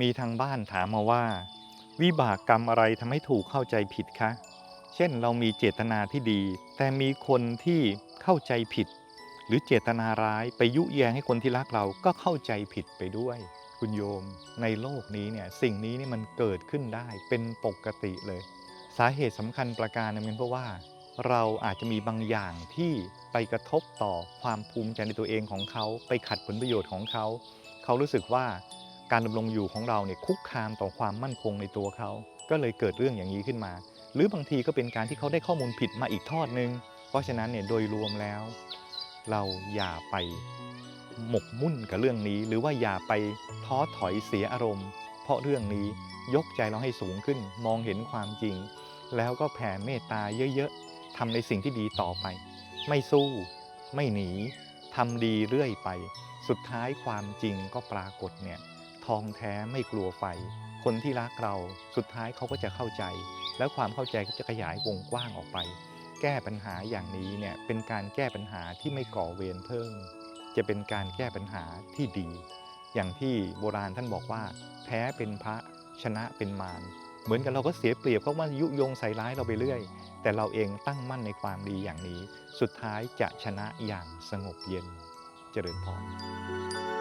มีทางบ้านถามมาว่า วิบากกรรมอะไรทำให้ถูกเข้าใจผิดคะ เช่นเรามีเจตนาที่ดี แต่มีคนที่เข้าใจผิด หรือเจตนาร้ายไปยุแยงให้คนที่รักเราก็เข้าใจผิดไปด้วย คุณโยม ในโลกนี้เนี่ยสิ่งนี้นี่มันเกิดขึ้นได้เป็นปกติเลย สาเหตุสำคัญประการหนึงเป็นเพราะว่า เราอาจจะมีบางอย่างที่ไปกระทบต่อความภูมิใจในตัวเองของเขา ไปขัดผลประโยชน์ของเขา เขารู้สึกว่า การดำรงอยู่ของเราเนี่ยคุกคามต่อความมั่นคงในตัวเขา ก็เลยเกิดเรื่องอย่างนี้ขึ้นมา หรือบางทีก็เป็นการที่เขาได้ข้อมูลผิดมาอีกทอดหนึ่งเพราะฉะนั้นเนี่ยโดยรวมแล้ว เราอย่าไปหมกมุ่นกับเรื่องนี้ หรือว่าอย่าไปท้อถอยเสียอารมณ์ เพราะเรื่องนี้ยกใจเราให้สูงขึ้น มองเห็นความจริง แล้วก็แผ่เมตตาเยอะๆทำในสิ่งที่ดีต่อไป ไม่สู้ ไม่หนีทำดีเรื่อยไป สุดท้ายความจริงก็ปรากฏเนี่ย ทองแท้ไม่กลัวไฟ คนที่รักเราสุดท้ายเขาก็จะเข้าใจ แล้วความเข้าใจก็จะขยายวงกว้างออกไป แก้ปัญหาอย่างนี้เนี่ยเป็นการแก้ปัญหาที่ไม่ก่อเวรเพิ่ม จะเป็นการแก้ปัญหาที่ดี อย่างที่โบราณท่านบอกว่า แพ้เป็นพระชนะเป็นมารเหมือนกับเราก็เสียเปรียบเพราะว่ายุยงใส่ร้ายเราไปเรื่อย แต่เราเองตั้งมั่นในความดีอย่างนี้ สุดท้ายจะชนะอย่างสงบเย็น เจริญพร